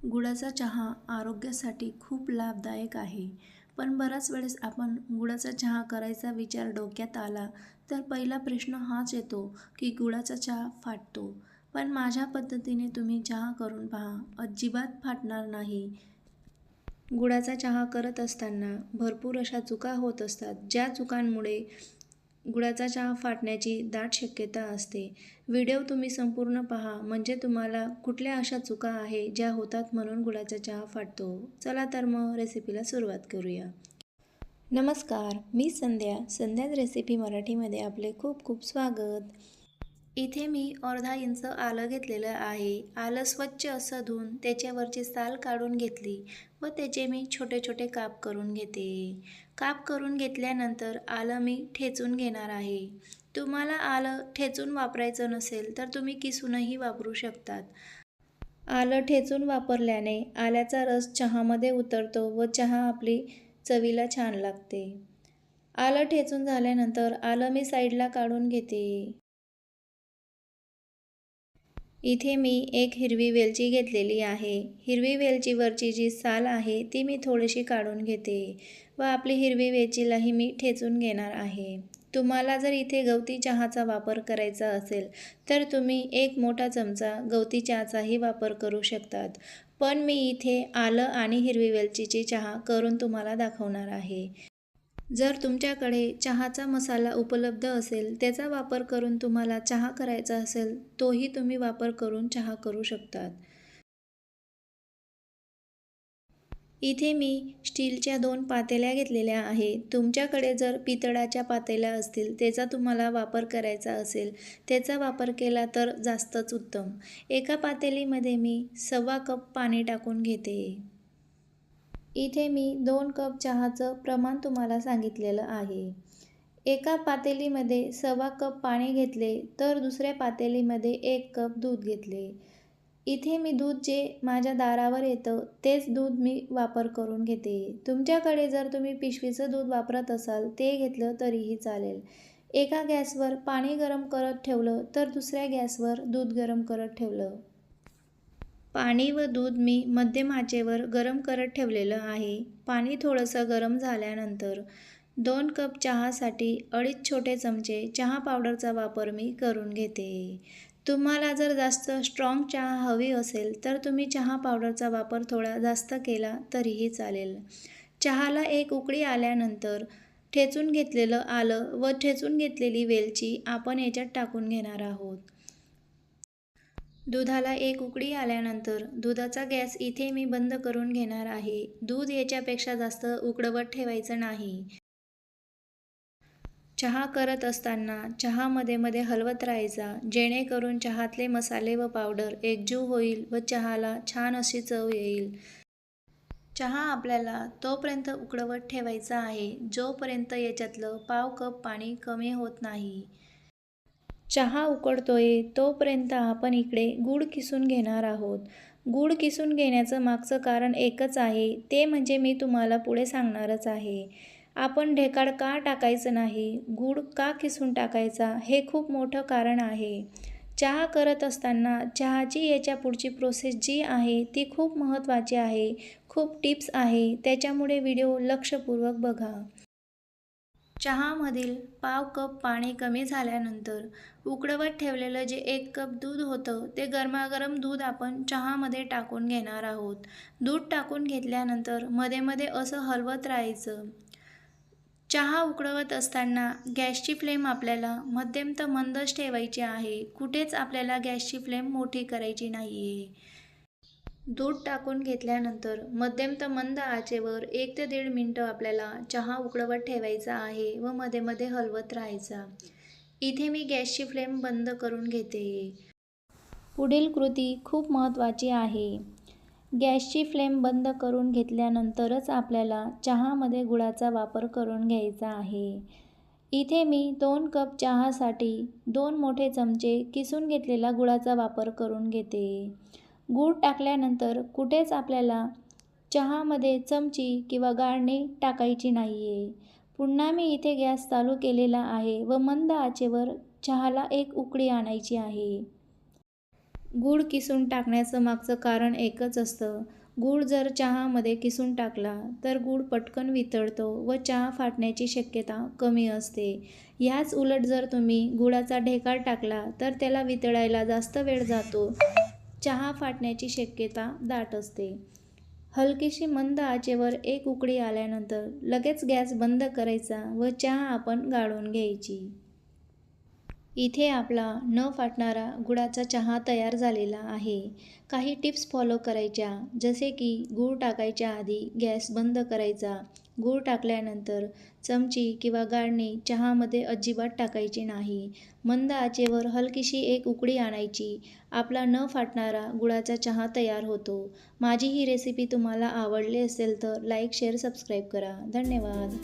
गुळाचा चहा आरोग्यासाठी खूप लाभदायक आहे. पण बऱ्याच वेळेस आपण गुळाचा चहा करायचा विचार डोक्यात आला तर पहिला प्रश्न हाच येतो की गुळाचा चहा फाटतो. पण माझ्या पद्धतीने तुम्ही चहा करून पहा. अजिबात फाटणार नाही. गुळाचा चहा करत असताना भरपूर अशा चुका होत असतात. ज्या चुकांमुळे गुळाचा चहा फाटण्याची दाट शक्यता असते. व्हिडिओ तुम्ही संपूर्ण पहा म्हणजे तुम्हाला कुठल्या अशा चुका आहे ज्या होतात म्हणून गुळाचा चहा फाटतो. चला तर मग रेसिपीला सुरुवात करूया. नमस्कार मी संध्या. संध्याच रेसिपी मराठीमध्ये आपले खूप खूप स्वागत. इथे मी अर्धा इंच आलं घेतलेलं आहे. आलं स्वच्छ असं धुवून त्याच्यावरची साल काढून घेतली व त्याचे मी छोटे छोटे काप करून घेते. काप करून घेतल्यानंतर आलं मी ठेचून घेणार आहे. तुम्हाला आलं ठेचून वापरायचं नसेल तर तुम्ही किसूनही वापरू शकतात. आलं ठेचून वापरल्याने आल्याचा रस चहामध्ये उतरतो व चहा आपली चवीला छान लागते. आलं ठेचून झाल्यानंतर आलं मी साईडला काढून घेते. इथे मी एक हिरवी वेलची घेतलेली आहे. हिरवी वेलचीवरची जी साल आहे ती मी थोडीशी काढून घेते व आपली हिरवी वेलचीलाही मी ठेचून घेणार आहे. तुम्हाला जर इथे गवती चहाचा वापर करायचा असेल तर तुम्ही एक मोठा चमचा गवती चहाचाही वापर करू शकतात. पण मी इथे आलं आणि हिरवी वेलचीची चहा करून तुम्हाला दाखवणार आहे. जर तुमच्याकडे चहाचा मसाला उपलब्ध असेल त्याचा वापर करून तुम्हाला चहा करायचा असेल तोही तुम्ही वापर करून चहा करू शकतात. इथे मी स्टीलच्या दोन पातेल्या घेतलेल्या आहे. तुमच्याकडे जर पितळाच्या पातेल्या असतील त्याचा तुम्हाला वापर करायचा असेल त्याचा वापर केला तर जास्तच उत्तम. एका पातेलीमध्ये मी सव्वा कप पाणी टाकून घेते. इथे मी दोन कप चहाचं प्रमाण तुम्हाला सांगितलेलं आहे. एका पातेलीमध्ये सव्वा कप पाणी घेतले तर दुसऱ्या पातेलीमध्ये एक कप दूध घेतले. इथे मी दूध जे माझ्या दारावर येतं तेच दूध मी वापर करून घेते. तुमच्याकडे जर तुम्ही पिशवीचं दूध वापरत असाल ते घेतलं तरीही चालेल. एका गॅसवर पाणी गरम करत ठेवलं तर दुसऱ्या गॅसवर दूध गरम करत ठेवलं. पाणी व दूध मी मध्यम आचेवर गरम करत ठेवलेलं आहे. पाणी थोडंसं गरम झाल्यानंतर दोन कप चहासाठी अडीच छोटे चमचे चहा पावडरचा वापर मी करून घेते. तुम्हाला जर जास्त स्ट्रॉंग चहा हवी असेल तर तुम्ही चहा पावडरचा वापर थोडा जास्त केला तरीही चालेल. चहाला एक उकळी आल्यानंतर ठेचून घेतलेलं आलं व ठेचून घेतलेली वेलची आपण याच्यात टाकून घेणार आहोत. दुधाला एक उकडी आल्यानंतर दुधाचा गॅस इथे मी बंद करून घेणार आहे. दूध याच्यापेक्षा जास्त उकडवत ठेवायचं नाही. चहा करत असताना चहामध्ये मध्ये हलवत राहायचा जेणेकरून चहातले मसाले व पावडर एकजीव होईल व चहाला छान अशी चव येईल. चहा आपल्याला तोपर्यंत उकडवत ठेवायचा आहे जोपर्यंत याच्यातलं पाव कप पाणी कमी होत नाही. चहा उकडतोय तोपर्यंत आपण इकडे गूळ किसून घेणार आहोत. गूळ किसून घेण्याचं मागचं कारण एकच आहे ते म्हणजे मी तुम्हाला पुढे सांगणारच आहे. आपण ढेकाळ का टाकायचं नाही? गूळ का किसून टाकायचा? हे खूप मोठं कारण आहे. चहा करत असताना चहाची याच्या पुढची प्रोसेस जी आहे ती खूप महत्त्वाची आहे खूप टिप्स आहे. त्याच्यामुळे व्हिडिओ लक्षपूर्वक बघा. चहामधील पाव कप पाणी कमी झाल्यानंतर उकडवत ठेवलेलं जे एक कप दूध होतं ते गरमागरम दूध आपण चहामध्ये टाकून घेणार आहोत. दूध टाकून घेतल्यानंतरमध्ये मध्ये असं हलवत राहायचं. चहा उकळवत असताना गॅसची फ्लेम आपल्याला मध्यम तर मंदच ठेवायची आहे. कुठेच आपल्याला गॅसची फ्लेम मोठी करायची नाही आहे दूध टाकून घेतल्यानंतर मध्यम तर मंद आचेवर एक ते दीड मिनटं आपल्याला चहा उकळवत ठेवायचा आहे व मध्ये मध्ये हलवत राहायचा. इथे मी गॅसची फ्लेम बंद करून घेते. पुढील कृती खूप महत्त्वाची आहे. गॅसची फ्लेम बंद करून घेतल्यानंतरच आपल्याला चहामध्ये गुळाचा वापर करून घ्यायचा आहे. इथे मी दोन कप चहासाठी दोन मोठे चमचे किसून घेतलेला गुळाचा वापर करून घेते. गूळ टाकल्यानंतर कुठेच आपल्याला चहामध्ये चमची किंवा गाळणी टाकायची नाही आहे पुन्हा मी इथे गॅस चालू केलेला आहे व मंद आचेवर चहाला एक उकळी आणायची आहे. गूळ किसून टाकण्याचं मागचं कारण एकच असतं. गूळ जर चहामध्ये किसून टाकला तर गूळ पटकन वितळतो व चहा फाटण्याची शक्यता कमी असते. ह्याच उलट जर तुम्ही गुळाचा ढेकार टाकला तर त्याला वितळायला जास्त वेळ जातो. चहा फाटण्याची शक्यता दाट असते. हलकीशी मंद आचेवर एक उकळी आल्यानंतर लगेच गॅस बंद करायचा व चहा आपण गाळून घ्यायची. इथे आपला न फाटणारा गुळाचा चहा तयार झालेला आहे. काही टिप्स फॉलो करायच्या जसे की गूळ टाकायच्या आधी गॅस बंद करायचा. गूळ टाकल्यानंतर चमची किंवा गाळणी चहामध्ये अजिबात टाकायची नाही. मंद आचेवर हलकीशी एक उकडी आणायची. आपला न फाटणारा गुळाचा चहा तयार होतो. माझी ही रेसिपी तुम्हाला आवडली असेल तर लाईक शेअर सबस्क्राईब करा. धन्यवाद.